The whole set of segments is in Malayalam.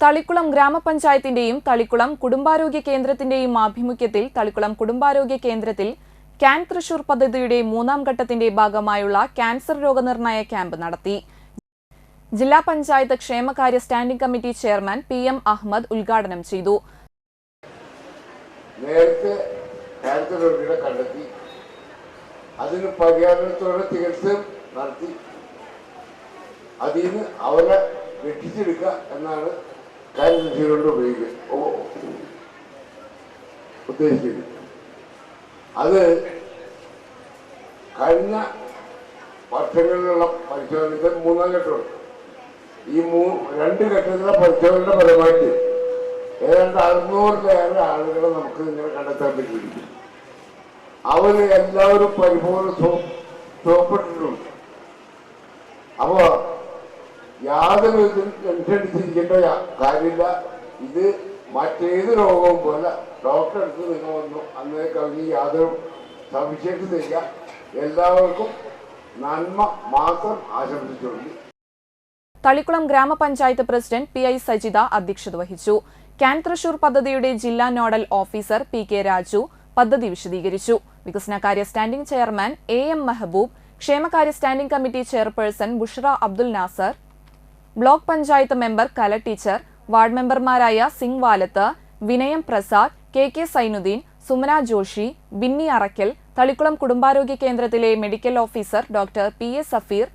തളിക്കുളം ഗ്രാമപഞ്ചായത്തിന്റെയും തളിക്കുളം കുടുംബാരോഗ്യ കേന്ദ്രത്തിന്റെയും ആഭിമുഖ്യത്തിൽ തളിക്കുളം കുടുംബാരോഗ്യ കേന്ദ്രത്തിൽ ക്യാൻ തൃശൂർ പദ്ധതിയുടെ മൂന്നാം ഘട്ടത്തിന്റെ ഭാഗമായുള്ള ക്യാൻസർ രോഗനിർണയ ക്യാമ്പ് നടത്തി. ജില്ലാ പഞ്ചായത്ത് ക്ഷേമകാര്യ standing committee chairman P M Ahmed ഉദ്ഘാടനം ചെയ്തു. നേരത്തെ അതിന് അവരെ രക്ഷിച്ചെടുക്കുക എന്നാണ് കൊണ്ട് ഉപയോഗിക്കുക. ഉദ്ദേശിക്കുന്നു അത് കഴിഞ്ഞ വർഷങ്ങളിലുള്ള പരിശോധനയ്ക്ക് മൂന്നാം ഘട്ടമുണ്ട് ഈ മൂ രണ്ട് ഘട്ടത്തിലെ പരിശോധനയുടെ ഫലമായിട്ട് ഏതാണ്ട് അറുന്നൂറിലേറെ ആളുകളെ നമുക്ക് ഇങ്ങനെ കണ്ടെത്താൻ പറ്റിയിരിക്കും അവർ എല്ലാവരും പരിപൂർണ സുഖപ്പെട്ടിട്ടുണ്ട് യാതൊരു അടിച്ചിരിക്കേണ്ട കാര്യമില്ല. ഇത് മറ്റേത് രോഗവും പോലെ ഡോക്ടറെ അടുത്ത് നിങ്ങൾ വന്നു. അന്നേ കവിഞ്ഞ് യാതൊരു സംശയത്തില്ല എല്ലാവർക്കും നന്മ മാത്രം ആശംസിച്ചുകൊണ്ട്. തളിക്കുളം ഗ്രാമപഞ്ചായത്ത് പ്രസിഡന്റ് പി ഐ സജിത അധ്യക്ഷത വഹിച്ചു. ക്യാൻ തൃശൂർ പദ്ധതിയുടെ ജില്ലാ nodal officer P K Raju പദ്ധതി വിശദീകരിച്ചു. വികസനകാര്യ standing chairman A M Mehaboob ക്ഷേമകാര്യ standing committee chairperson Bushara Abdul Nasar block panchayat member Kala teacher ward മെമ്പർമാരായ സിംഗ് വാലത്ത് വിനയം പ്രസാദ് കെ കെ സൈനുദ്ദീൻ സുമന ജോഷി ബിന്നി അറക്കൽ തളിക്കുളം കുടുംബാരോഗ്യ കേന്ദ്രത്തിലെ medical officer doctor P. S Safeer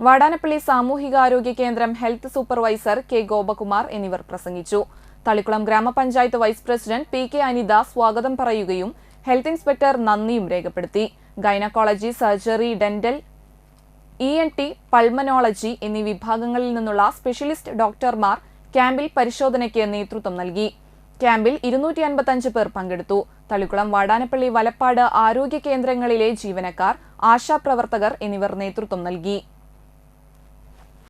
Vadanappally സാമൂഹികാരോഗ്യ കേന്ദ്രം ഹെൽത്ത് സൂപ്പർവൈസർ കെ. ഗോപകുമാർ എന്നിവർ പ്രസംഗിച്ചു. തളിക്കുളം ഗ്രാമപഞ്ചായത്ത് vice president P. K. Anitha സ്വാഗതം പറയുകയും ഹെൽത്ത് ഇൻസ്പെക്ടർ നന്ദിയും രേഖപ്പെടുത്തി. Gynaecology surgery dental E N T pulmonology എന്നീ വിഭാഗങ്ങളിൽ നിന്നുള്ള സ്പെഷ്യലിസ്റ്റ് ഡോക്ടർമാർ ക്യാമ്പിൽ പരിശോധനയ്ക്ക് നേതൃത്വം നൽകി. ക്യാമ്പിൽ ഇരുന്നൂറ്റി അൻപത്തഞ്ച് പേർ പങ്കെടുത്തു. തളിക്കുളം വാടാനപ്പള്ളി വലപ്പാട് ആരോഗ്യ കേന്ദ്രങ്ങളിലെ ജീവനക്കാർ ആശാപ്രവർത്തകർ എന്നിവർ നേതൃത്വം നൽകി.